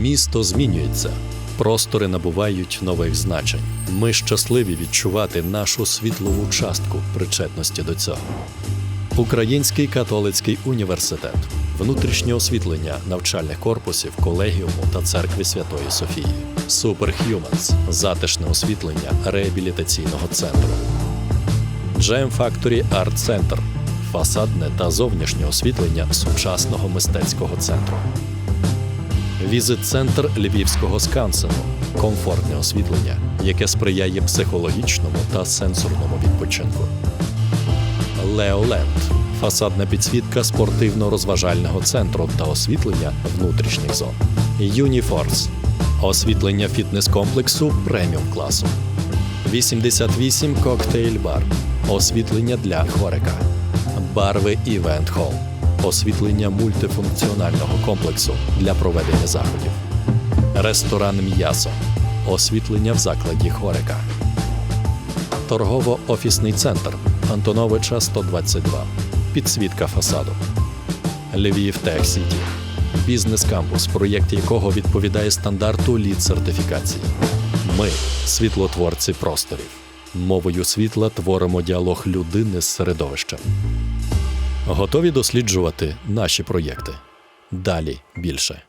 Місто змінюється, простори набувають нових значень. Ми щасливі відчувати нашу світлову частку причетності до цього. Український католицький університет, внутрішнє освітлення навчальних корпусів, колегіуму та церкви Святої Софії, Superhumans – затишне освітлення реабілітаційного центру, Gem Factory Art Center – фасадне та зовнішнє освітлення сучасного мистецького центру. Візит-центр Львівського скансену комфортне освітлення, яке сприяє психологічному та сенсорному відпочинку. Леоленд фасадна підсвітка спортивно-розважального центру та освітлення внутрішніх зон. Юніфорс освітлення фітнес-комплексу преміум класу. 88 коктейль бар освітлення для хворика. Барви Івент Холл освітлення мультифункціонального комплексу для проведення заходів. Ресторан М'ясо освітлення в закладі Хорика. Торгово-офісний центр Антоновича 122. Підсвітка фасаду. Львів Тех Сіті. Бізнес-кампус, проєкт якого відповідає стандарту лід сертифікації. Ми світлотворці просторів. Мовою світла творимо діалог людини з середовищем. Готові досліджувати наші проєкти. Далі більше.